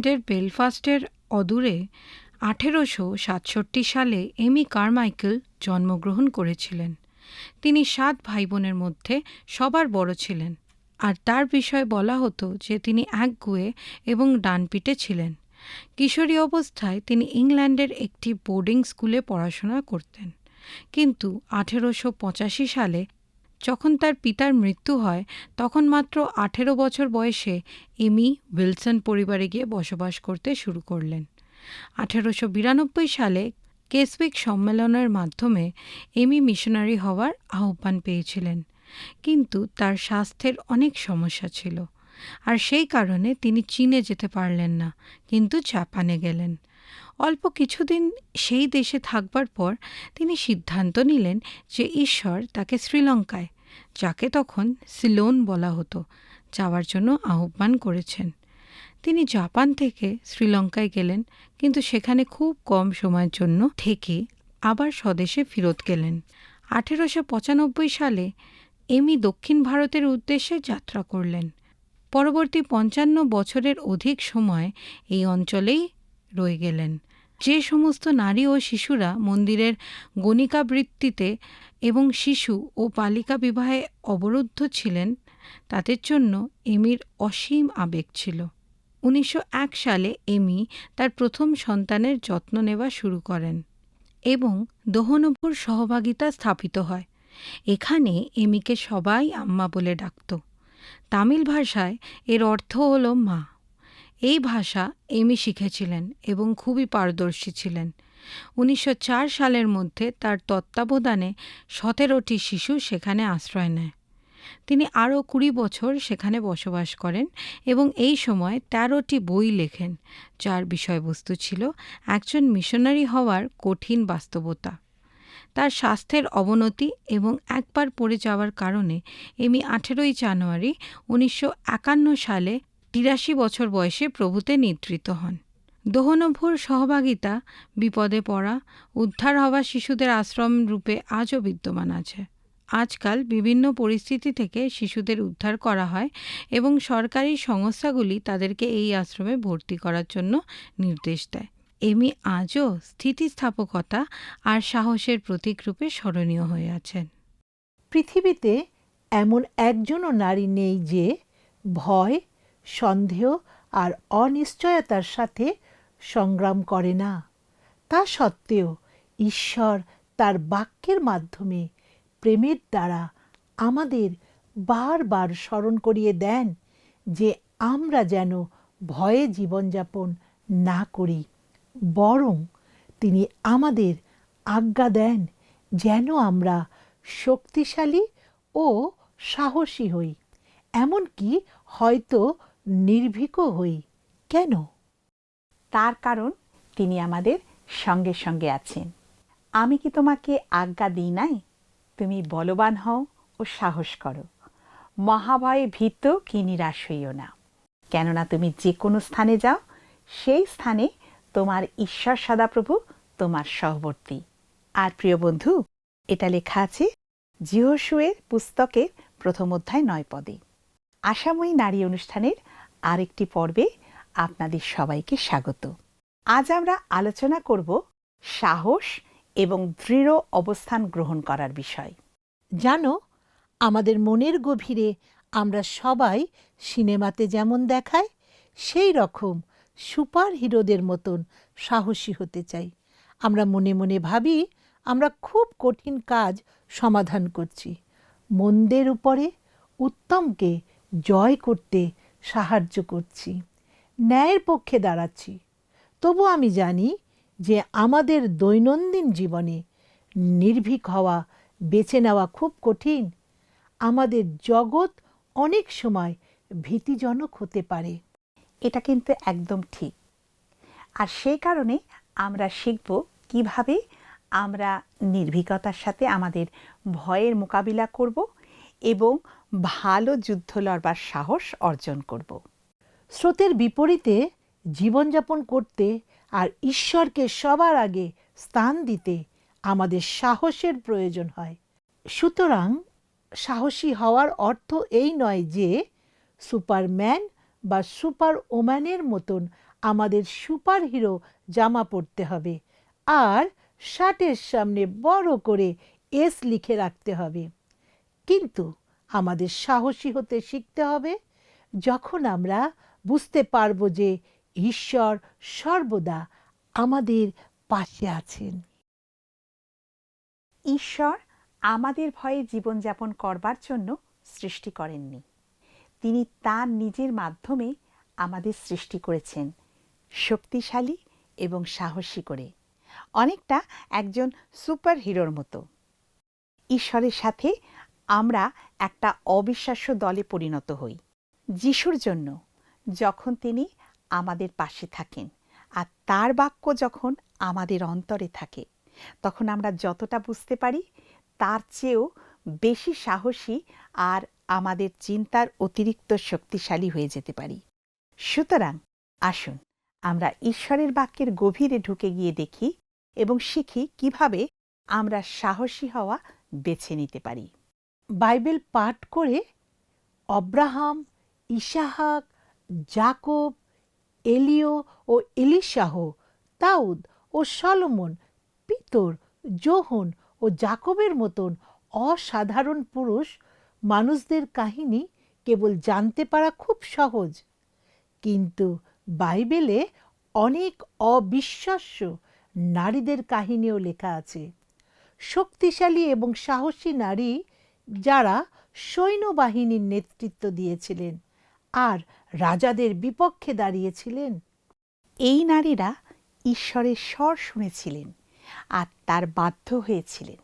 ইংল্যান্ডের বেলফাস্টের অদূরে আঠেরোশো সাতষট্টি সালে এমি কারমাইকেল জন্মগ্রহণ করেছিলেন। তিনি সাত ভাই বোনের মধ্যে সবার বড় ছিলেন। আর তার বিষয়ে বলা হতো যে, তিনি একগুয়ে এবং ডানপিটে ছিলেন। কিশোরী অবস্থায় তিনি ইংল্যান্ডের একটি বোর্ডিং স্কুলে পড়াশোনা করতেন। কিন্তু আঠেরোশো পঁচাশি সালে যখন তার পিতার মৃত্যু হয়, তখন মাত্র আঠেরো বছর বয়সে এমি উইলসন পরিবারে গিয়ে বসবাস করতে শুরু করলেন। আঠেরোশো বিরানব্বই সালে কেসউইক সম্মেলনের মাধ্যমে এমি মিশনারি হওয়ার আহ্বান পেয়েছিলেন। কিন্তু তার স্বাস্থ্যের অনেক সমস্যা ছিল। আর সেই কারণে তিনি চীনে যেতে পারলেন না, কিন্তু জাপানে গেলেন। অল্প কিছুদিন সেই দেশে থাকবার পর তিনি সিদ্ধান্ত নিলেন যে ঈশ্বর তাকে শ্রীলঙ্কায়, যাকে তখন সিলোন বলা হতো, যাওয়ার জন্য আহ্বান করেছেন। তিনি জাপান থেকে শ্রীলঙ্কায় গেলেন, কিন্তু সেখানে খুব কম সময়ের জন্য থেকে আবার স্বদেশে ফেরত গেলেন। আঠেরোশো পঁচানব্বই সালে এমি দক্ষিণ ভারতের উদ্দেশ্যে যাত্রা করলেন। পরবর্তী পঞ্চান্ন বছরের অধিক সময় এই অঞ্চলেই রয়ে গেলেন। যে সমস্ত নারী ও শিশুরা মন্দিরের গণিকাবৃত্তিতে এবং শিশু ও বালিকা বিবাহে অবরুদ্ধ ছিলেন, তাদের জন্য এমির অসীম আবেগ ছিল। উনিশশো এক সালে এমি তার প্রথম সন্তানের যত্ন নেওয়া শুরু করেন এবং দোহনপুর সহভাগিতা স্থাপিত হয়। এখানে এমিকে সবাই আম্মা বলে ডাকত। তামিল ভাষায় এর অর্থ হল মা। এই ভাষা এমি শিখেছিলেন এবং খুবই পারদর্শী ছিলেন। উনিশশো চার সালের মধ্যে তার তত্ত্বাবধানে সতেরোটি শিশু সেখানে আশ্রয় নেয়। তিনি আরও কুড়ি বছর সেখানে বসবাস করেন এবং এই সময় তেরোটি বই লেখেন, যার বিষয়বস্তু ছিল একজন মিশনারি হওয়ার কঠিন বাস্তবতা। তার স্বাস্থ্যের অবনতি এবং একবার পড়ে যাওয়ার কারণে এমি আঠেরোই জানুয়ারি উনিশশো একান্ন সালে তিরাশি বছর বয়সে প্রভূতে নিদ্রিত হন। দোহনভুর সহভাগিতা, বিপদে পড়া, উদ্ধার হওয়া শিশুদের আশ্রম রূপে আজও বিদ্যমান আছে। আজকাল বিভিন্ন পরিস্থিতি থেকে শিশুদের উদ্ধার করা হয় এবং সরকারি সংস্থাগুলি তাদেরকে এই আশ্রমে ভর্তি করার জন্য নির্দেশ দেয়। এমি আজও স্থিতিস্থাপকতা আর সাহসের প্রতীক রূপে স্মরণীয় হয়ে আছেন। পৃথিবীতে এমন একজনও নারী নেই যে ভয় সন্দেহ আর অনিশ্চয়তার সাথে সংগ্রাম করে না। তা সত্ত্বেও ঈশ্বর তার বাক্যের মাধ্যমে প্রেমের দ্বারা আমাদের বারবার স্মরণ করিয়ে দেন যে আমরা যেন ভয়ে জীবনযাপন না করি, বরং তিনি আমাদের আজ্ঞা দেন যেন আমরা শক্তিশালী ও সাহসী হই। এমনকি হয়তো নির্ভীকও হই। কেন? তার কারণ তিনি আমাদের সঙ্গে সঙ্গে আছেন। আমি কি তোমাকে আজ্ঞা দিই নাই? তুমি বলবান হও ও সাহস করো। মহাভয়ে ভীত কি নিরাশ হইও না। কেননা তুমি যে কোনো স্থানে যাও, সেই স্থানে তোমার ঈশ্বর সদাপ্রভু তোমার সহবর্তী। আর প্রিয় বন্ধু, এটা লেখা আছে জিহসুয়ের পুস্তকের প্রথম অধ্যায় নয় পদে। আশাময়ী নারী অনুষ্ঠানের আরেকটি পর্বে আপনাদের সবাইকে স্বাগত। আজ আমরা আলোচনা করব সাহস এবং দৃঢ় অবস্থান গ্রহণ করার বিষয়। জানো, আমাদের মনের গভীরে আমরা সবাই সিনেমাতে যেমন দেখায় সেই রকম সুপার হিরোদের মতন সাহসী হতে চাই। আমরা মনে মনে ভাবি আমরা খুব কঠিন কাজ সমাধান করছি। মন্দের উপরে উত্তমকে জয় করতে সাহায্য করছি, ন্যায়ের পক্ষে দাঁড়াচ্ছি। তবু আমি জানি যে আমাদের দৈনন্দিন জীবনে নির্ভীক হওয়া, বেছে নেওয়া খুব কঠিন। আমাদের জগৎ অনেক সময় ভীতিজনক হতে পারে। এটা কিন্তু একদম ঠিক। আর সেই কারণে আমরা শিখব কীভাবে আমরা নির্ভীকতার সাথে আমাদের ভয়ের মোকাবিলা করব এবং ভালো যুদ্ধ লড়বার সাহস অর্জন করব। স্রোতের বিপরীতে জীবনযাপন করতে আর ঈশ্বরকে সবার আগে স্থান দিতে আমাদের সাহসের প্রয়োজন হয়। সুতরাং সাহসী হওয়ার অর্থ এই নয় যে সুপারম্যান বা সুপার ওম্যানের মতন আমাদের সুপার হিরো জামা পরতে হবে আর শার্টের সামনে বড় করে এস লিখে রাখতে হবে। কিন্তু আমাদের সাহসী হতে শিখতে হবে যখন আমরা বুঝতে পারব যে ঈশ্বর সর্বদা আমাদের পাশে আছেন। ঈশ্বর আমাদের ভয়ে জীবনযাপন করবার জন্য সৃষ্টি করেননি। তিনি তার নিজের মাধ্যমে আমাদের সৃষ্টি করেছেন, শক্তিশালী এবং সাহসী করে। অনেকটা একজন সুপার হিরোর মতো। ঈশ্বরের সাথে আমরা একটা অবিশ্বাস্য দলে পরিণত হই। যিশুর জন্য, যখন তিনি আমাদের পাশে থাকেন আর তার বাক্য যখন আমাদের অন্তরে থাকে, তখন আমরা যতটা বুঝতে পারি তার চেয়েও বেশি সাহসী আর আমাদের চিন্তার অতিরিক্ত শক্তিশালী হয়ে যেতে পারি। সুতরাং আসুন আমরা ঈশ্বরের বাক্যের গভীরে ঢুকে গিয়ে দেখি এবং শিখি কীভাবে আমরা সাহসী হওয়া বেছে নিতে পারি। বাইবেল পাঠ করে অব্রাহাম ইসাহাক জাকব এলিও ও এলিশাহ তাউদ ও সলোমন, পিতর, যোহন ও জাকবের মতন অসাধারণ পুরুষ মানুষদের কাহিনী কেবল জানতে পারা খুব সহজ। কিন্তু বাইবেলে অনেক অবিশ্বাস্য নারীদের কাহিনীও লেখা আছে। শক্তিশালী এবং সাহসী নারী যারা সৈন্যবাহিনীর নেতৃত্ব দিয়েছিলেন আর রাজাদের বিপক্ষে দাঁড়িয়েছিলেন। এই নারীরা ঈশ্বরের স্বর শুনেছিলেন আর তার বাধ্য হয়েছিলেন।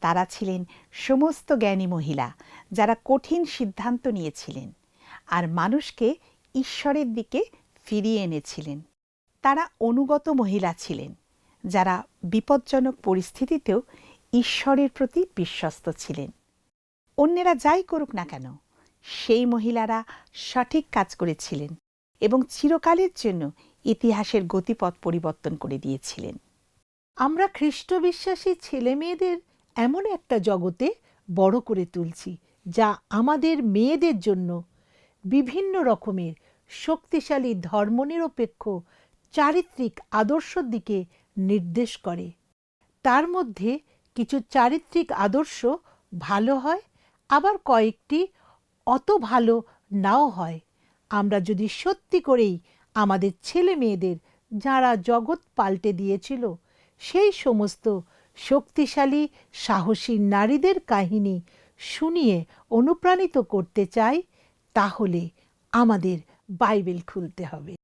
তারা ছিলেন সমস্ত জ্ঞানী মহিলা যারা কঠিন সিদ্ধান্ত নিয়েছিলেন আর মানুষকে ঈশ্বরের দিকে ফিরিয়ে এনেছিলেন। তারা অনুগত মহিলা ছিলেন যারা বিপজ্জনক পরিস্থিতিতেও ঈশ্বরের প্রতি বিশ্বস্ত ছিলেন। অন্যেরা যাই করুক না কেন, সেই মহিলারা সঠিক কাজ করেছিলেন এবং চিরকালের জন্য ইতিহাসের গতিপথ পরিবর্তন করে দিয়েছিলেন। আমরা খ্রিস্ট বিশ্বাসী ছেলে মেয়েদের এমন একটা জগতে বড় করে তুলছি, যা আমাদের মেয়েদের জন্য বিভিন্ন রকমের শক্তিশালী ধর্মনিরপেক্ষ, চারিত্রিক আদর্শর দিকে নির্দেশ করে। তার মধ্যে কিছু চারিত্রিক আদর্শ ভালো হয় আবার কয়েকটি অত ভালো নাও হয়। আমরা যদি সত্যি করেই আমাদের ছেলে মেয়েদের যারা জগৎ পাল্টে দিয়েছিল, সেই সমস্ত শক্তিশালী, সাহসী নারীদের কাহিনী শুনিয়ে অনুপ্রাণিত করতে চাই, তাহলে আমাদের বাইবেল খুলতে হবে।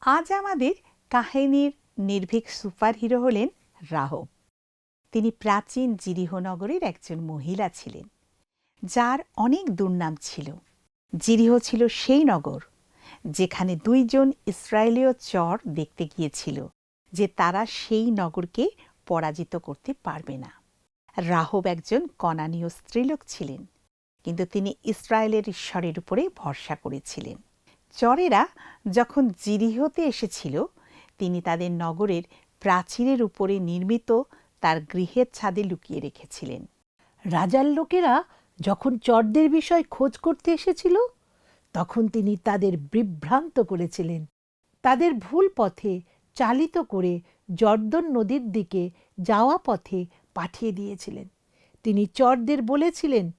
আজ আমাদের কাহিনীর নির্ভীক সুপার হিরো হলেন রাহব তিনি প্রাচীন জিরিহ নগরের একজন মহিলা ছিলেন। যার অনেক দুর্নাম ছিল। জিরিহ ছিল সেই নগর, যেখানে দুইজন ইসরায়েলীয় চর দেখতে গিয়েছিল, যে তারা সেই নগরকে পরাজিত করতে পারবে না। রাহব একজন কনানীয় স্ত্রীলোক ছিলেন, কিন্তু তিনি ইসরায়েলের ঈশ্বরের উপরে ভরসা করেছিলেন। চরেরা যখন জিরিহতে এসেছিল, তিনি তাদের নগরের প্রাচীরের উপরে নির্মিত তার গৃহের ছাদে লুকিয়ে রেখেছিলেন। রাজার লোকেরা যখন চরদের বিষয় খোঁজ করতে এসেছিল, তখন তিনি তাদের বিভ্রান্ত করেছিলেন। তাদের ভুল পথে চালিত করে জর্দন নদীর দিকে যাওয়া পথে পাঠিয়ে দিয়েছিলেন। তিনি চরদের বলেছিলেন,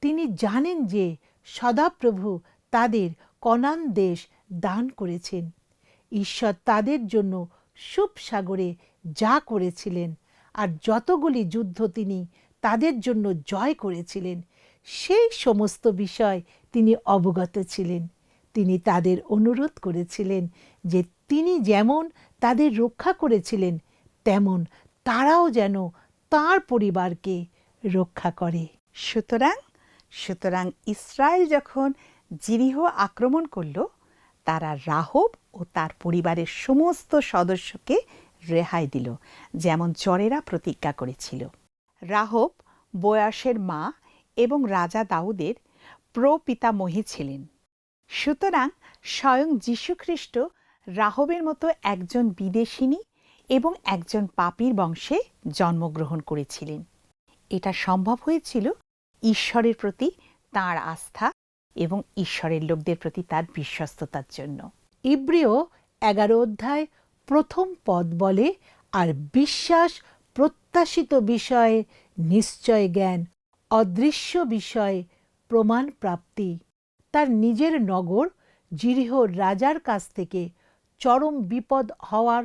তিনি জানেন যে সদাপ্রভু তাদের কনান দেশ দান করেছেন। ঈশ্বর তাদের জন্য সুপ সাগরে যা করেছিলেন আর যতগুলি যুদ্ধ তিনি তাদের জন্য জয় করেছিলেন সেই সমস্ত বিষয় তিনি অবগত ছিলেন। তিনি তাদের অনুরোধ করেছিলেন যে তিনি যেমন তাদের রক্ষা করেছিলেন, তেমন তারাও যেন তার পরিবারকে রক্ষা করে। সুতরাং সুতরাং ইসরায়েল যখন জিরিহ আক্রমণ করল, তারা রাহব ও তার পরিবারের সমস্ত সদস্যকে রেহাই দিল, যেমন চরেরা প্রতিজ্ঞা করেছিল। রাহব বয়সের মা এবং রাজা দাউদের প্রপিতামহী ছিলেন। সুতরাং স্বয়ং যীশুখ্রিস্ট রাহবের মতো একজন বিদেশিনী এবং একজন পাপীর বংশে জন্মগ্রহণ করেছিলেন। এটা সম্ভব হয়েছিল ঈশ্বরের প্রতি তার আস্থা এবং ঈশ্বরের লোকদের প্রতি তার বিশ্বস্ততার জন্য। ইব্রিয় এগারো অধ্যায় প্রথম পদ বলে, আর বিশ্বাস প্রত্যাশিত বিষয়ে নিশ্চয় জ্ঞান অদৃশ্য বিষয়ে প্রমাণ প্রাপ্তি তার নিজের নগর জিরিহর রাজার কাছ থেকে চরম বিপদ হওয়ার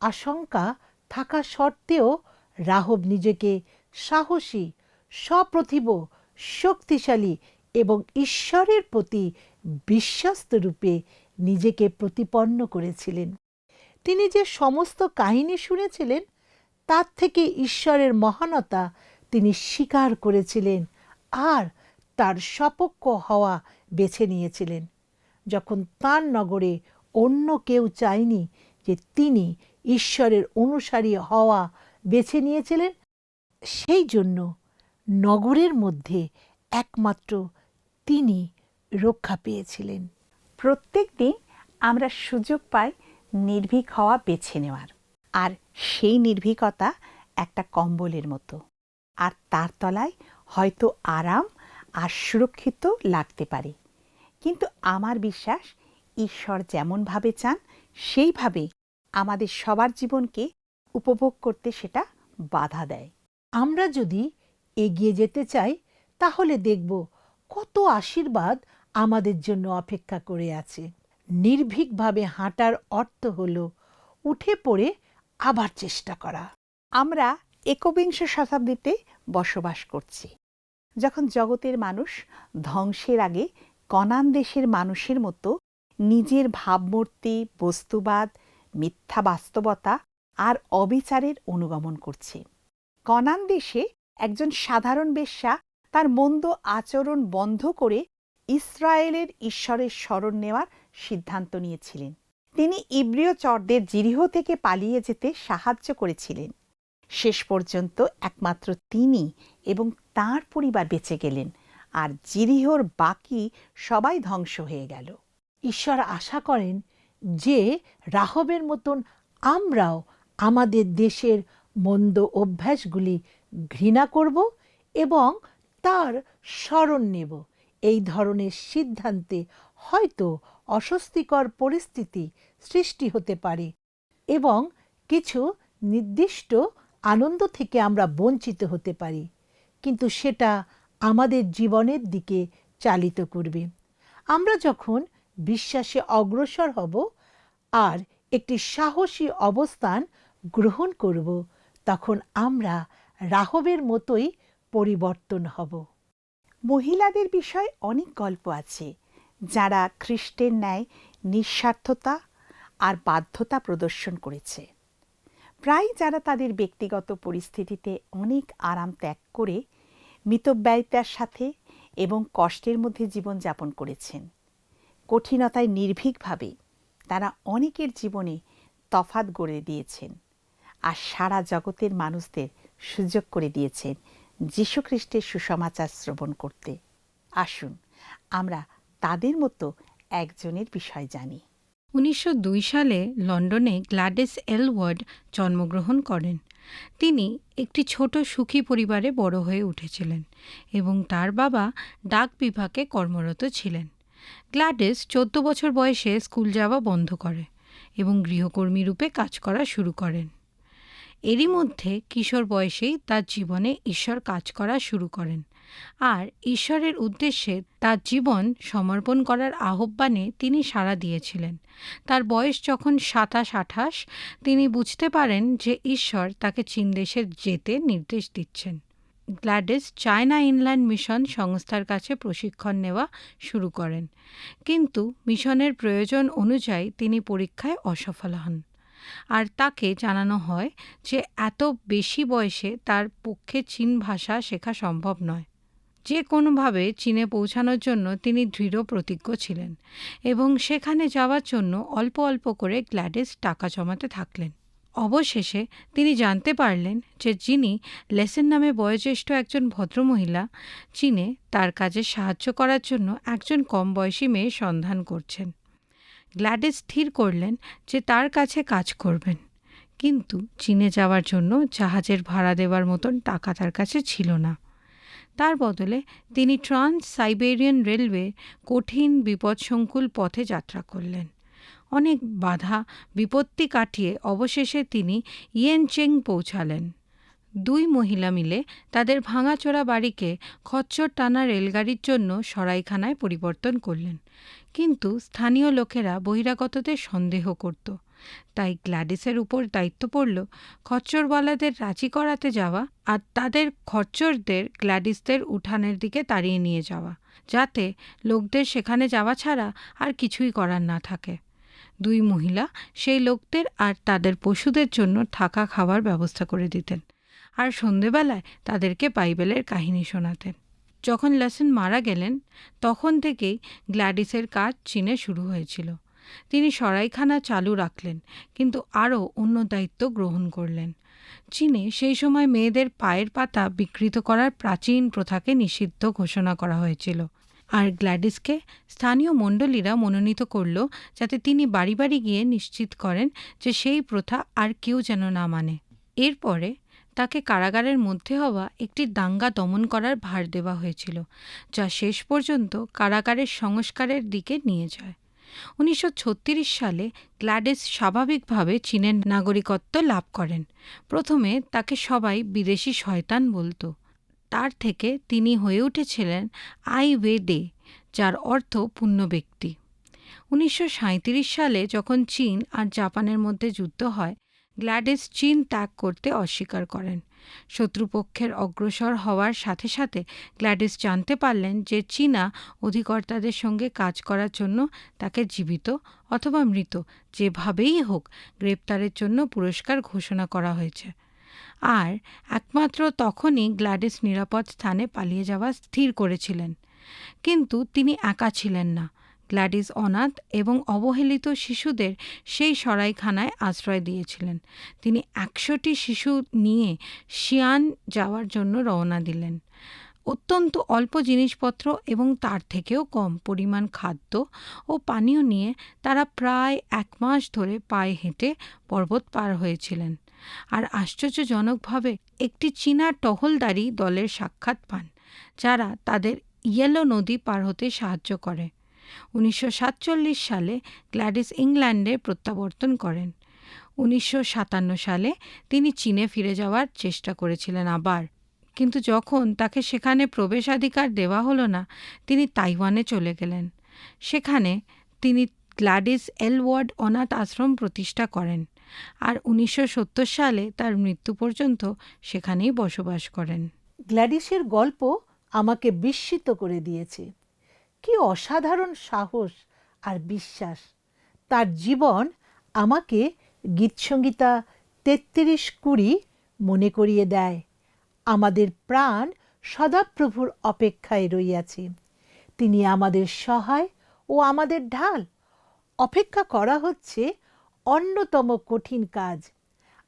আশঙ্কা থাকা সত্ত্বেও রাহব নিজেকে সাহসী, সপ্রতিভ, শক্তিশালী এবং ঈশ্বরের প্রতি বিশ্বস্ত রূপে নিজেকে প্রতিপন্ন করেছিলেন। তিনি যে সমস্ত কাহিনী শুনেছিলেন, তার থেকে ঈশ্বরের মহানতা তিনি স্বীকার করেছিলেন আর তার সপক্ষ হওয়া বেছে নিয়েছিলেন। যখন তার নগরে অন্য কেউ চায়নি যে তিনি ঈশ্বরের অনুসারী হওয়া বেছে নিয়েছিলেন, সেই জন্য নগরের মধ্যে একমাত্র তিনি রক্ষা পেয়েছিলেন। প্রত্যেক দিন আমরা সুযোগ পাই নির্ভীক হওয়া বেছে নেওয়ার। আর সেই নির্ভীকতা একটা কম্বলের মতো। আর তার তলায় হয়তো আরাম আর সুরক্ষিত লাগতে পারে। কিন্তু আমার বিশ্বাস, ঈশ্বর যেমনভাবে চান সেইভাবে আমাদের সবার জীবনকে উপভোগ করতে সেটা বাধা দেয়। আমরা যদি এগিয়ে যেতে চাই, তাহলে দেখব কত আশীর্বাদ আমাদের জন্য অপেক্ষা করে আছে। নির্ভীকভাবে হাঁটার অর্থ হল উঠে পড়ে আবার চেষ্টা করা। আমরা একবিংশ শতাব্দীতে বসবাস করছি। যখন জগতের মানুষ ধ্বংসের আগে কনান দেশের মানুষের মতো নিজের ভাবমূর্তি, বস্তুবাদ, মিথ্যা বাস্তবতা আর অবিচারের অনুগমন করছে। কনান দেশে একজন সাধারণ বেশ্যা তার মন্দ আচরণ বন্ধ করে ইসরায়েলের ঈশ্বরের স্মরণ নেওয়ার সিদ্ধান্ত নিয়েছিলেন। তিনি ইব্রিয় চরদের জিরিহ থেকে পালিয়ে যেতে সাহায্য করেছিলেন। শেষ পর্যন্ত একমাত্র তিনি এবং তার পরিবার বেঁচে গেলেন। আর জিরিহর বাকি সবাই ধ্বংস হয়ে গেল। ঈশ্বর আশা করেন যে রাহবের মতন আমরাও আমাদের দেশের মন্দ অভ্যাসগুলি ঘৃণা করব এবং তার স্মরণ নেব। এই ধরনের সিদ্ধান্তে হয়তো অস্বস্তিকর পরিস্থিতি সৃষ্টি হতে পারে এবং কিছু নির্দিষ্ট আনন্দ থেকে আমরা বঞ্চিত হতে পারি, কিন্তু সেটা আমাদের জীবনের দিকে চালিত করবে। আমরা যখন বিশ্বাসে অগ্রসর হব আর একটি সাহসী অবস্থান গ্রহণ করব, তখন আমরা রাহবের মতোই পরিবর্তন হব। মহিলাদের বিষয়ে অনেক গল্প আছে, যারা খ্রিস্টের ন্যায় নিঃস্বার্থতা আর বাধ্যতা প্রদর্শন করেছে। প্রায় যারা তাদের ব্যক্তিগত পরিস্থিতিতে অনেক আরাম ত্যাগ করে মিতব্যয়িতার সাথে এবং কষ্টের মধ্যে জীবনযাপন করেছেন, কঠিনতায় নির্ভীকভাবে তারা অনেকের জীবনে তফাত গড়ে দিয়েছেন আর সারা জগতের মানুষদের সুযোগ করে দিয়েছেন যীশুখ্রিস্টের সুসমাচার শ্রবণ করতে। আসুন, আমরা তাদের মতো একজনের বিষয় জানি। উনিশশো দুই সালে লন্ডনে গ্ল্যাডিস এলওয়ার্ড জন্মগ্রহণ করেন। তিনি একটি ছোট সুখী পরিবারে বড় হয়ে উঠেছিলেন এবং তার বাবা ডাক বিভাগে কর্মরত ছিলেন। গ্লাডেস চোদ্দ বছর বয়সে স্কুল যাওয়া বন্ধ করে এবং গৃহকর্মী রূপে কাজ করা শুরু করেন। এরই মধ্যে কিশোর বয়সেই তার জীবনে ঈশ্বর কাজ করা শুরু করেন। আর ঈশ্বরের উদ্দেশ্যে তার জীবন সমর্পণ করার আহ্বানে তিনি সাড়া দিয়েছিলেন। তার বয়স যখন সাতাশ আঠাশ, তিনি বুঝতে পারেন যে ঈশ্বর তাকে চীন দেশে যেতে নির্দেশ দিচ্ছেন। গ্ল্যাডিস চায়না ইনল্যান্ড মিশন সংস্থার কাছে প্রশিক্ষণ নেওয়া শুরু করেন। কিন্তু মিশনের প্রয়োজন অনুযায়ী তিনি পরীক্ষায় অসফল হন। আর তাকে জানানো হয় যে এত বেশি বয়সে তার পক্ষে চীন ভাষা শেখা সম্ভব নয়। যে কোনোভাবে চীনে পৌঁছানোর জন্য তিনি দৃঢ় প্রতিজ্ঞ ছিলেন এবং সেখানে যাওয়ার জন্য অল্প অল্প করে গ্ল্যাডিস টাকা জমাতে থাকলেন। অবশেষে তিনি জানতে পারলেন যে যিনি লেসেন নামে বয়োজ্যেষ্ঠ একজন ভদ্রমহিলা, চীনে তার কাজে সাহায্য করার জন্য একজন কম বয়সী মেয়ে সন্ধান করছেন। গ্ল্যাডিস স্থির করলেন যে তার কাছে কাজ করবেন। কিন্তু চীনে যাওয়ার জন্য জাহাজের ভাড়া দেওয়ার মতন টাকা তার কাছে ছিল না। তার বদলে তিনি ট্রান্স সাইবেরিয়ান রেলওয়ে কঠিন বিপদসংকুল পথে যাত্রা করলেন। অনেক বাধা, বিপত্তি কাটিয়ে অবশেষে তিনি ইয়েনচেং পৌঁছালেন। দুই মহিলা মিলে তাদের ভাঙাচোরা বাড়িকে খচ্চর টানা রেলগাড়ির জন্য সরাইখানায় পরিবর্তন করলেন। কিন্তু স্থানীয় লোকেরা বহিরাগতদের সন্দেহ করত। তাই গ্ল্যাডিসের উপর দায়িত্ব পড়ল খচ্চরওয়ালাদের রাজি করাতে যাওয়া আর তাদের খচ্চরদের গ্ল্যাডিসদের উঠানের দিকে তাড়িয়ে নিয়ে যাওয়া, যাতে লোকদের সেখানে যাওয়া ছাড়া আর কিছুই করার না থাকে। দুই মহিলা সেই লোকদের আর তাদের পশুদের জন্য থাকা খাওয়ার ব্যবস্থা করে দিতেন। আর সন্ধেবেলায় তাদেরকে বাইবেলের কাহিনী শোনাতেন যখন লেসন মারা গেলেন, তখন থেকেই গ্ল্যাডিসের কাজ চীনে শুরু হয়েছিল। তিনি সরাইখানা চালু রাখলেন, কিন্তু আরও অন্য দায়িত্ব গ্রহণ করলেন। চীনে সেই সময় মেয়েদের পায়ের পাতা বিকৃত করার প্রাচীন প্রথাকে নিষিদ্ধ ঘোষণা করা হয়েছিল। আর গ্ল্যাডিসকে স্থানীয় মণ্ডলীরা মনোনীত করল যাতে তিনি বাড়ি বাড়ি গিয়ে নিশ্চিত করেন যে সেই প্রথা আর কেউ যেন না মানে। এরপরে তাকে কারাগারের মধ্যে হওয়া একটি দাঙ্গা দমন করার ভার দেওয়া হয়েছিল, যা শেষ পর্যন্ত কারাগারের সংস্কারের দিকে নিয়ে যায়। উনিশশো ছত্রিশ সালে গ্ল্যাডিস স্বাভাবিকভাবে চীনের নাগরিকত্ব লাভ করেন। প্রথমে তাকে সবাই বিদেশি শয়তান বলতো। তার থেকে তিনি হয়ে উঠেছিলেন আই ওয়ে ডে যার অর্থ পুণ্য ব্যক্তি। উনিশশো সাঁইত্রিশ সালে যখন চীন আর জাপানের মধ্যে যুদ্ধ হয় গ্ল্যাডিস চীন ত্যাগ করতে অস্বীকার করেন। শত্রুপক্ষের অগ্রসর হওয়ার সাথে সাথে গ্ল্যাডিস জানতে পারলেন যে চীনা অধিকর্তাদের সঙ্গে কাজ করার জন্য তাকে জীবিত অথবা মৃত, যেভাবেই হোক গ্রেপ্তারের জন্য পুরস্কার ঘোষণা করা হয়েছে। আর একমাত্র তখনই গ্ল্যাডিস নিরাপদ স্থানে পালিয়ে যাওয়া স্থির করেছিলেন। কিন্তু তিনি একা ছিলেন না। গ্ল্যাডিস অনাথ এবং অবহেলিত শিশুদের সেই সরাইখানায় আশ্রয় দিয়েছিলেন। তিনি একশোটি শিশু নিয়ে শিয়ান যাওয়ার জন্য রওনা দিলেন। অত্যন্ত অল্প জিনিসপত্র এবং তার থেকেও কম পরিমাণ খাদ্য ও পানীয় নিয়ে তারা প্রায় এক মাস ধরে পায়ে হেঁটে পর্বত পার হয়েছিলেন আর আশ্চর্যজনকভাবে একটি চীনা টহলদারি দলের সাক্ষাৎ পান, যারা তাদের ইয়েলো নদী পার হতে সাহায্য করে। উনিশশো সাতচল্লিশ সালে গ্ল্যাডিস ইংল্যান্ডে প্রত্যাবর্তন করেন। উনিশশো সাতান্ন সালে তিনি চীনে ফিরে যাওয়ার চেষ্টা করেছিলেন আবার। কিন্তু যখন তাকে সেখানে প্রবেশাধিকার দেওয়া হলো না, তিনি তাইওয়ানে চলে গেলেন। সেখানে তিনি গ্ল্যাডিস এলওয়ার্ড অনাথ আশ্রম প্রতিষ্ঠা করেন আর উনিশশো সত্তর সালে তার মৃত্যু পর্যন্ত সেখানেই বসবাস করেন। গ্ল্যাডিসের গল্প আমাকে বিস্মিত করে দিয়েছে। কি অসাধারণ সাহস আর বিশ্বাস। তার জীবন আমাকে গীতসংগীতা তেত্রিশ কুড়ি মনে করিয়ে দেয়। আমাদের প্রাণ সদাপ্রভুর অপেক্ষায় রইয়াছে। তিনি আমাদের সহায় ও আমাদের ঢাল। অপেক্ষা করা হচ্ছে অন্যতম কঠিন কাজ।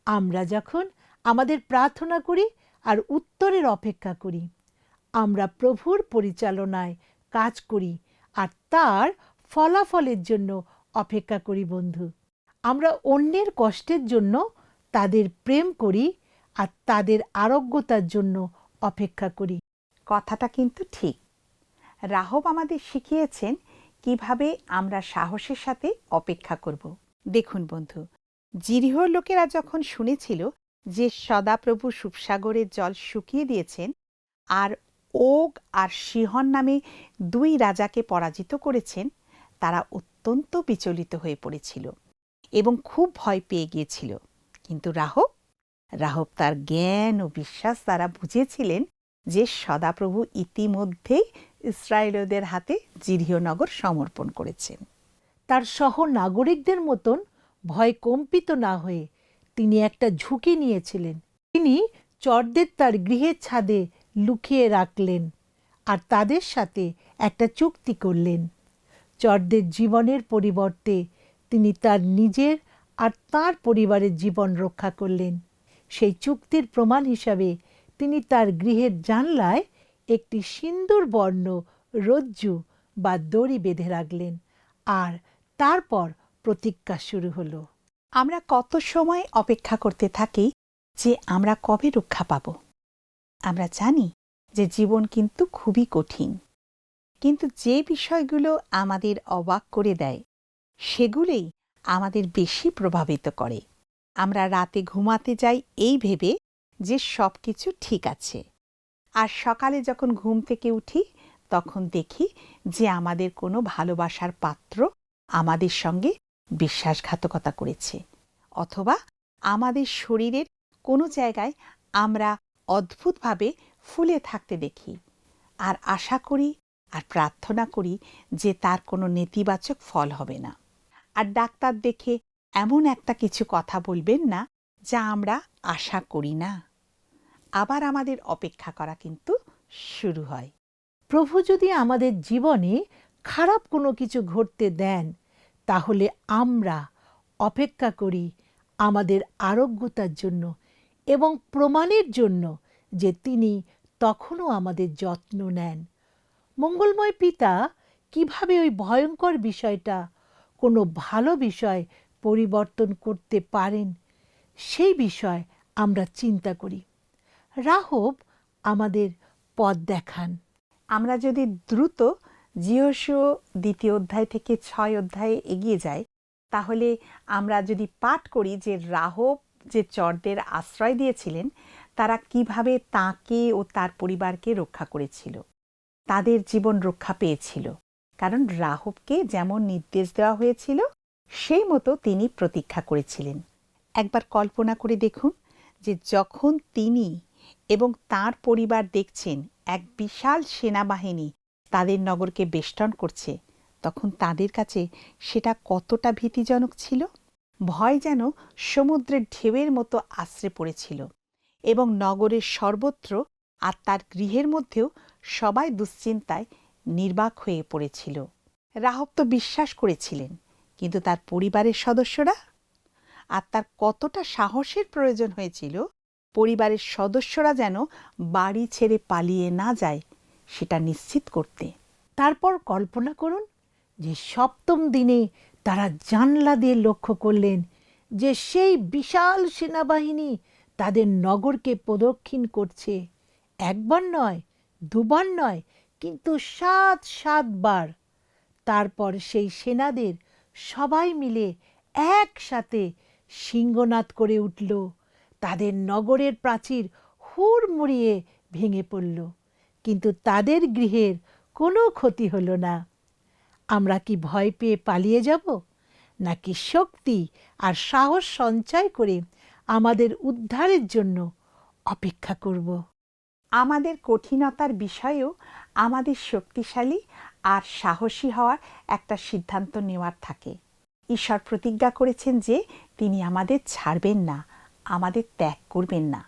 আমরা যখন আমাদের প্রার্থনা করি আর উত্তরের অপেক্ষা করি, আমরা প্রভুর পরিচালনায় কাজ করি আর তার ফলাফলের জন্য অপেক্ষা করি বন্ধু। আমরা অন্যের কষ্টের জন্য তাদের প্রেম করি আর তাদের আরোগ্যতার জন্য অপেক্ষা করি। কথাটা কিন্তু ঠিক। রাহব আমাদের শিখিয়েছেন কীভাবে আমরা সাহসের সাথে অপেক্ষা করব। দেখুন বন্ধু জিরিহর লোকেরা যখন শুনেছিল যে সদাপ্রভু সুপসাগরের জল শুকিয়ে দিয়েছেন আর ওগ আর সিহন নামে দুই রাজাকে পরাজিত করেছেন, তারা অত্যন্ত বিচলিত হয়ে পড়েছিল এবং খুব ভয় পেয়ে গিয়েছিল। কিন্তু রাহব রাহব তার জ্ঞান ও বিশ্বাস দ্বারা বুঝেছিলেন যে সদাপ্রভু ইতিমধ্যেই ইসরায়েলদের হাতে জিরিহনগর সমর্পণ করেছেন। তার সহ নাগরিকদের মতন ভয় কম্পিত না হয়ে তিনি একটা ঝুঁকি নিয়েছিলেন। তিনি চরদের তার গৃহের ছাদে লুকিয়ে রাখলেন আর তাদের সাথে একটা চুক্তি করলেন। চরদের জীবনের পরিবর্তে তিনি তার নিজের আর তার পরিবারের জীবন রক্ষা করলেন। সেই চুক্তির প্রমাণ হিসাবে তিনি তার গৃহের জানলায় একটি সিন্দুর বর্ণ রজ্জু বা দড়ি বেঁধে রাখলেন আর তারপর প্রতীক্ষা শুরু হলো। আমরা কত সময় অপেক্ষা করতে থাকি যে আমরা কবে রক্ষা পাব? আমরা জানি যে জীবন কিন্তু খুবই কঠিন। কিন্তু যে বিষয়গুলো আমাদের অবাক করে দেয়, সেগুলোই আমাদের বেশি প্রভাবিত করে। আমরা রাতে ঘুমাতে যাই এই ভেবে যে সব কিছু ঠিক আছে। আর সকালে যখন ঘুম থেকে উঠি, তখন দেখি যে আমাদের কোনো ভালোবাসার পাত্র আমাদের সঙ্গে বিশ্বাসঘাতকতা করেছে। অথবা আমাদের শরীরের কোনো জায়গায় আমরা অদ্ভুতভাবে ফুলে থাকতে দেখি। আর আশা করি আর প্রার্থনা করি যে তার কোনো নেতিবাচক ফল হবে না। আর ডাক্তার দেখে এমন একটা কিছু কথা বলবেন না যা আমরা আশা করি না। আবার আমাদের অপেক্ষা করা কিন্তু শুরু হয়। প্রভু যদি আমাদের জীবনে খারাপ কোনো কিছু ঘটতে দেন, তাহলে আমরা অপেক্ষা করি আমাদের আরোগ্যতার জন্য এবং প্রমাণের জন্য যে তিনি তখনও আমাদের যত্ন নেন। মঙ্গলময় পিতা কীভাবে ওই ভয়ঙ্কর বিষয়টা, কোনো ভালো বিষয় পরিবর্তন করতে পারেন, সেই বিষয় আমরা চিন্তা করি। রাহব আমাদের পথ দেখান। আমরা যদি দ্রুত জিওসু দ্বিতীয় অধ্যায় থেকে ছয় অধ্যায়ে এগিয়ে যাই, তাহলে আমরা যদি পাঠ করি যে রাহব যে চরদের আশ্রয় দিয়েছিলেন, তারা কীভাবে তাকে ও তার পরিবারকে রক্ষা করেছিল, তাদের জীবন রক্ষা পেয়েছিল। কারণ রাহবকে যেমন নির্দেশ দেওয়া হয়েছিল, সেই মতো তিনি প্রতীক্ষা করেছিলেন। একবার কল্পনা করে দেখুন যে যখন তিনি এবং তার পরিবার দেখছেন এক বিশাল সেনাবাহিনী তাদের নগরকে বেষ্টন করছে, তখন তাদের কাছে সেটা কতটা ভীতিজনক ছিল? ভয় যেন সমুদ্রের ঢেউয়ের মতো আশ্রে পড়েছিল এবং নগরের সর্বত্র আর তার গৃহের মধ্যেও সবাই দুশ্চিন্তায় নির্বাক হয়ে পড়েছিল। রাহব তো বিশ্বাস করেছিলেন, কিন্তু তার পরিবারের সদস্যরা? আর তার কতটা সাহসের প্রয়োজন হয়েছিল? পরিবারের সদস্যরা যেন বাড়ি ছেড়ে পালিয়ে না যায়, সেটা নিশ্চিত করতে। তারপর কল্পনা করুন যে সপ্তম দিনে তারা জানলা দিয়ে লক্ষ্য করলেন যে সেই বিশাল সেনাবাহিনী তাদের নগরকে প্রদক্ষিণ করছে। একবার নয়, দুবার নয়, কিন্তু সাত সাতবার। তারপর সেই সেনাদের সবাই মিলে একসাথে সিংহনাদ করে উঠল। তাদের নগরের প্রাচীর হুড়মুড়িয়ে ভেঙে পড়ল। কিন্তু তাদের গৃহের কোনো ক্ষতি হলো না। আমরা কি ভয় পেয়ে পালিয়ে যাব? নাকি শক্তি আর সাহস সঞ্চয় করে আমাদের উদ্ধারের জন্য অপেক্ষা করব? আমাদের কঠিনতার বিষয়েও আমাদের শক্তিশালী আর সাহসী হওয়ার একটা সিদ্ধান্ত নেওয়ার থাকে। ঈশ্বর প্রতিজ্ঞা করেছেন যে তিনি আমাদের ছাড়বেন না, আমাদের ত্যাগ করবেন না।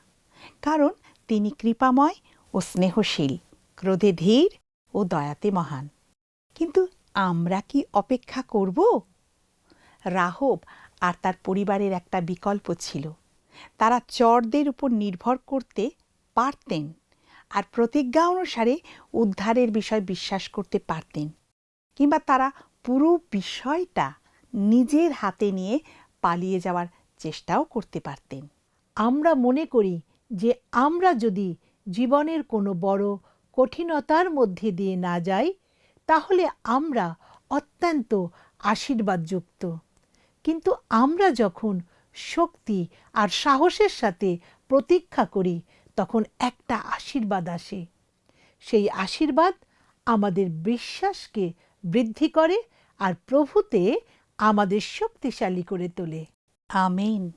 কারণ তিনি কৃপাময় ও স্নেহশীল, ক্রোধে ধীর ও দয়াতে মহান। কিন্তু আমরা কি অপেক্ষা করব? রাহব আর তার পরিবারের একটা বিকল্প ছিল। তারা চরদের উপর নির্ভর করতে পারতেন আর প্রতিজ্ঞা অনুসারে উদ্ধারের বিষয় বিশ্বাস করতে পারতেন কিংবা তারা পুরো বিষয়টা নিজের হাতে নিয়ে পালিয়ে যাওয়ার চেষ্টাও করতে পারতেন। আমরা মনে করি যে আমরা যদি জীবনের কোনো বড় কঠিনতার মধ্যে দিয়ে না যাই তাহলে আমরা অত্যন্ত আশীর্বাদযুক্ত। কিন্তু আমরা যখন শক্তি আর সাহসের সাথে প্রতীক্ষা করি, তখন একটা আশীর্বাদ আসে। সেই আশীর্বাদ আমাদের বিশ্বাসকে বৃদ্ধি করে আর প্রভুতে আমাদের শক্তিশালী করে তোলে। আমেন।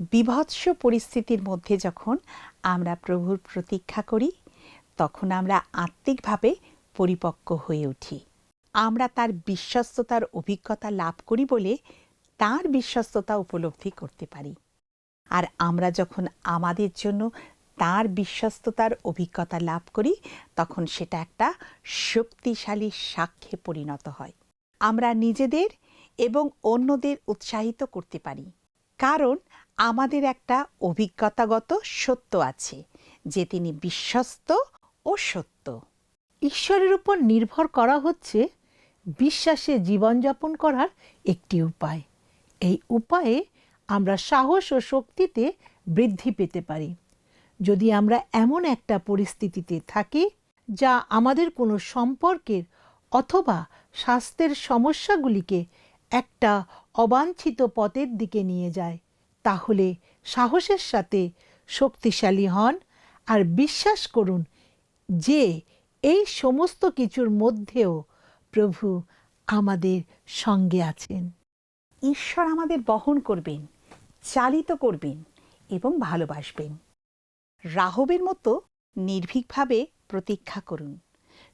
বিভৎস পরিস্থিতির মধ্যে যখন আমরা প্রভুর প্রতীক্ষা করি, তখন আমরা আত্মিকভাবে পরিপক্ক হয়ে উঠি। আমরা তার বিশ্বস্ততার অভিজ্ঞতা লাভ করি বলে তার বিশ্বস্ততা উপলব্ধি করতে পারি। আর আমরা যখন আমাদের জন্য তার বিশ্বস্ততার অভিজ্ঞতা লাভ করি, তখন সেটা একটা শক্তিশালী সাক্ষ্যে পরিণত হয়। আমরা নিজেদের এবং অন্যদের উৎসাহিত করতে পারি। কারণ আমাদের একটা অভিজ্ঞতাগত সত্য আছে যে তিনি বিশ্বস্ত ও সত্য। ঈশ্বরের উপর নির্ভর করা হচ্ছে বিশ্বাসে জীবনযাপন করার একটি উপায়। এই উপায়ে আমরা সাহস ও শক্তিতে বৃদ্ধি পেতে পারি। যদি আমরা এমন একটা পরিস্থিতিতে থাকি যা আমাদের কোনো সম্পর্কের অথবা স্বাস্থ্যের সমস্যাগুলিকে একটা অবাঞ্ছিত পথের দিকে নিয়ে যায়, তাহলে সাহসের সাথে শক্তিশালী হন আর বিশ্বাস করুন যে এই সমস্ত কিছুর মধ্যেও প্রভু আমাদের সঙ্গে আছেন। ঈশ্বর আমাদের বহন করবেন চালিত করবেন এবং ভালোবাসবেন। রাহবের মতো নির্ভীকভাবে প্রতীক্ষা করুন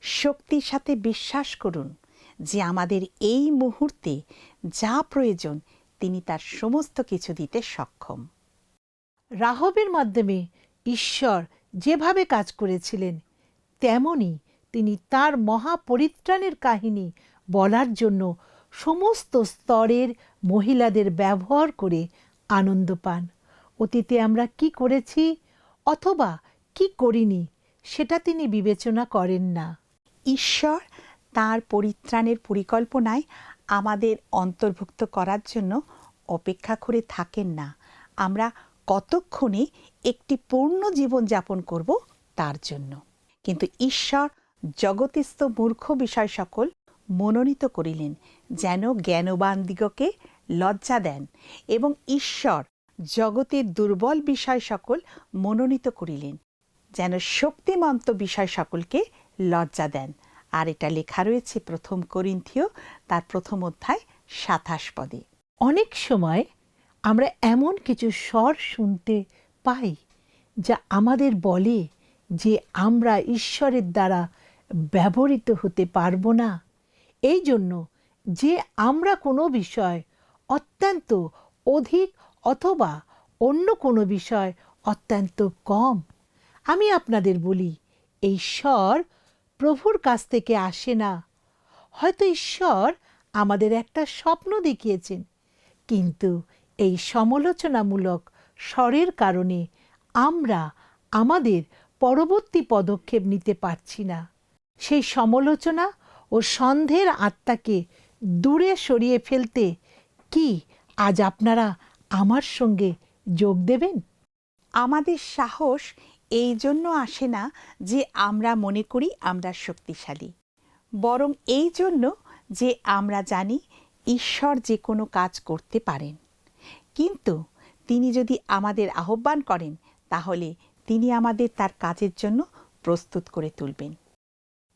শক্তির সাথে বিশ্বাস করুন যে আমাদের এই মুহূর্তে যা প্রয়োজন তিনি তার সমস্ত কিছু দিতে সক্ষম। রাহবের মাধ্যমে ঈশ্বর যেভাবে কাজ করেছিলেন তেমনি তিনি তার মহাপরিত্রাণের কাহিনী বলার জন্য সমস্ত স্তরের মহিলাদের ব্যবহার করে আনন্দ পান। অতীতে আমরা কি করেছি অথবা কি করিনি সেটা তিনি বিবেচনা করেন না। ঈশ্বর তার পরিত্রাণের পরিকল্পনায় আমাদের অন্তর্ভুক্ত করার জন্য অপেক্ষা করে থাকেন না। আমরা কতক্ষণে একটি পূর্ণ জীবন যাপন করব তার জন্য। কিন্তু ঈশ্বর জগতিস্থ মূর্খ বিষয় সকল মনোনীত করিলেন, যেন জ্ঞানবান দিগকে লজ্জা দেন এবং ঈশ্বর জগতের দুর্বল বিষয় সকল মনোনীত করিলেন, যেন শক্তিমন্ত বিষয় সকলকে লজ্জা দেন। আর এটা লেখা রয়েছে প্রথম করিন্থীয়, তার প্রথম অধ্যায়, সাতাশ পদে। অনেক সময় আমরা এমন কিছু স্বর শুনতে পাই, যা আমাদের বলে যে আমরা ঈশ্বরের দ্বারা ব্যবহৃত হতে পারব না। এই জন্য যে আমরা কোনো বিষয় অত্যন্ত অধিক অথবা অন্য কোনো বিষয় অত্যন্ত কম, আমি আপনাদের বলি স্বর প্রভুর কাছ থেকে আসে না। হয়তো ঈশ্বর আমাদের একটা স্বপ্ন দেখিয়েছেন, কিন্তু এই সমালোচনামূলক স্বরের কারণে আমরা আমাদের পরবর্তী পদক্ষেপ নিতে পারছি না। সেই সমালোচনা ও সন্দেহের আত্মাকে দূরে সরিয়ে ফেলতে কি আজ আপনারা আমার সঙ্গে যোগ দেবেন? আমাদের সাহস এই জন্য আসে না যে আমরা মনে করি আমরা শক্তিশালী। বরং এই জন্য যে আমরা জানি ঈশ্বর যে কোনো কাজ করতে পারেন। কিন্তু তিনি যদি আমাদের আহ্বান করেন, তাহলে তিনি আমাদের তার কাজের জন্য প্রস্তুত করে তুলবেন।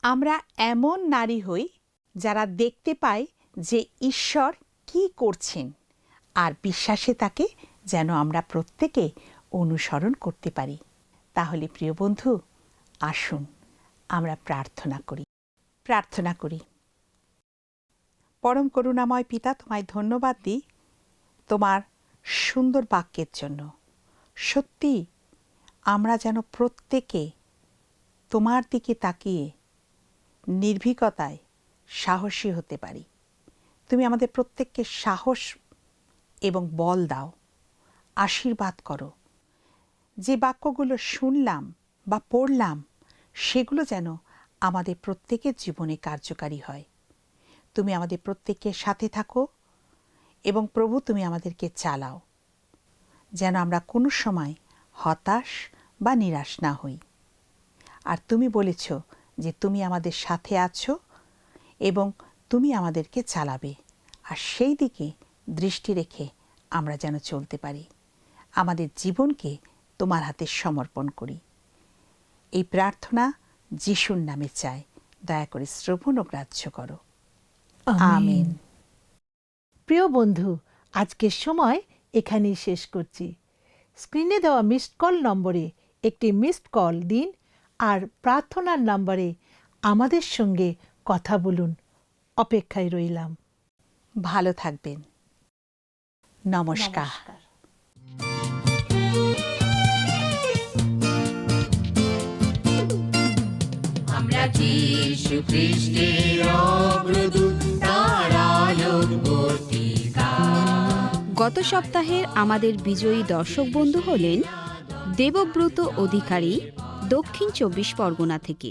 আমরা এমন নারী হই যারা দেখতে পাই যে ঈশ্বর কি করছেন আর বিশ্বাসে তাকে যেন আমরা প্রত্যেকে অনুসরণ করতে পারি। তাহলে প্রিয় বন্ধু, আসুন আমরা প্রার্থনা করি। প্রার্থনা করি। পরম করুণাময় পিতা, তোমায় ধন্যবাদ দিই তোমার সুন্দর বাক্যের জন্য। সত্যি আমরা যেন প্রত্যেকে তোমার দিকে তাকিয়ে নির্ভীকতায় সাহসী হতে পারি। তুমি আমাদের প্রত্যেককে সাহস এবং বল দাও, আশীর্বাদ করো। যে বাক্যগুলো শুনলাম বা পড়লাম, সেগুলো যেন আমাদের প্রত্যেকের জীবনে কার্যকারী হয়। তুমি আমাদের প্রত্যেকের সাথে থাকো এবং প্রভু তুমি আমাদেরকে চালাও। যেন আমরা কোনো সময় হতাশ বা নিরাশ না হই। আর তুমি বলেছ যে তুমি আমাদের সাথে আছো এবং তুমি আমাদেরকে চালাবে। আর সেই দিকে দৃষ্টি রেখে আমরা যেন চলতে পারি। আমাদের জীবনকে তোমার হাতে সমর্পণ করি। এই প্রার্থনা যিশুর নামে চাই। দয়া করে শ্রবণ ও গ্রাহ্য করো। আমিন। প্রিয় বন্ধু আজকের সময় এখানেই শেষ করছি। স্ক্রিনে দেওয়া মিসড কল নম্বরে একটি মিসড কল দিন আর প্রার্থনার নম্বরে আমাদের সঙ্গে কথা বলুন। অপেক্ষায় রইলাম। ভালো থাকবেন। নমস্কার। আমরা যিশু খ্রিস্টের অগ্রদূত। গত সপ্তাহের আমাদের বিজয়ী দর্শক বন্ধু হলেন দেবব্রত অধিকারী দক্ষিণ চব্বিশ পরগনা থেকে।